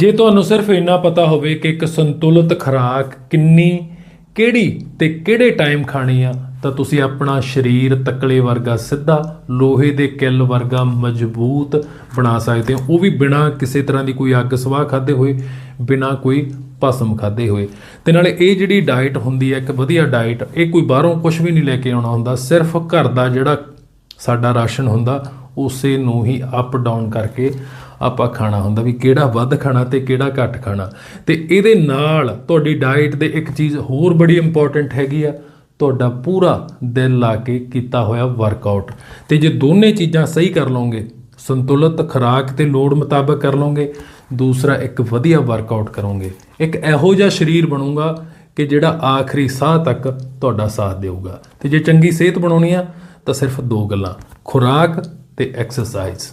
ਜੇ ਤੁਹਾਨੂੰ ਸਿਰਫ ਇੰਨਾ ਪਤਾ ਹੋਵੇ ਕਿ ਇੱਕ ਸੰਤੁਲਿਤ ਖੁਰਾਕ ਕਿੰਨੀ, ਕਿਹੜੀ ਤੇ ਕਿਹੜੇ ਟਾਈਮ ਖਾਣੀ ਆ, ਤਾਂ ਤੁਸੀਂ ਆਪਣਾ ਸਰੀਰ ਤਕਲੇ ਵਰਗਾ ਸਿੱਧਾ ਲੋਹੇ ਦੇ ਕਿੱਲ ਵਰਗਾ ਮਜ਼ਬੂਤ ਬਣਾ ਸਕਦੇ ਹੋ। ਉਹ ਵੀ ਬਿਨਾ ਕਿਸੇ ਤਰ੍ਹਾਂ ਦੀ ਕੋਈ ਅੱਗ ਸਵਾਹ ਖਾਦੇ ਹੋਏ, ਬਿਨਾ ਕੋਈ ਭਸਮ ਖਾਦੇ ਹੋਏ। ਤੇ ਨਾਲੇ ਇਹ ਜਿਹੜੀ ਡਾਈਟ ਹੁੰਦੀ ਹੈ ਇੱਕ ਵਧੀਆ ਡਾਈਟ ਇਹ ਕੋਈ ਬਾਹਰੋਂ ਕੁਝ ਵੀ ਨਹੀਂ ਲੈ ਕੇ ਆਉਣਾ ਹੁੰਦਾ। ਸਿਰਫ ਘਰ ਦਾ ਜਿਹੜਾ ਸਾਡਾ ਰਾਸ਼ਨ ਹੁੰਦਾ ਉਸੇ ਨੂੰ ਹੀ ਅਪ ਡਾਊਨ ਕਰਕੇ ਆਪਾਂ ਖਾਣਾ ਹੁੰਦਾ ਵੀ ਕਿਹੜਾ ਵੱਧ ਖਾਣਾ ਤੇ ਕਿਹੜਾ ਘੱਟ ਖਾਣਾ। ਤੇ ਇਹਦੇ ਨਾਲ ਤੁਹਾਡੀ ਡਾਈਟ ਦੇ ਇੱਕ ਚੀਜ਼ ਹੋਰ ਬੜੀ ਇੰਪੋਰਟੈਂਟ ਹੈਗੀ ਆ, ਤੁਹਾਡਾ ਪੂਰਾ ਦਿਲ ਲਾ ਕੇ ਕੀਤਾ ਹੋਇਆ ਵਰਕਆਊਟ ਤੇ ਜੇ ਦੋਨੇ ਚੀਜ਼ਾਂ ਸਹੀ ਕਰ ਲਓਗੇ, ਸੰਤੁਲਿਤ ਖੁਰਾਕ ਤੇ ਲੋੜ ਮੁਤਾਬਕ ਕਰ ਲਓਗੇ, ਦੂਸਰਾ ਇੱਕ ਵਧੀਆ ਵਰਕਆਊਟ ਕਰੋਗੇ। ਇੱਕ ਇਹੋ ਜਿਹਾ ਸਰੀਰ ਬਣੂਗਾ ਕਿ ਜਿਹੜਾ ਆਖਰੀ ਸਾਹ ਤੱਕ ਤੁਹਾਡਾ ਸਾਥ ਦੇਊਗਾ। ਤੇ ਜੇ ਚੰਗੀ ਸਿਹਤ ਬਣਾਉਣੀ ਆ, ਤਾਂ ਸਿਰਫ ਦੋ ਗੱਲਾਂ, ਖੁਰਾਕ ਤੇ ਐਕਸਰਸਾਈਜ਼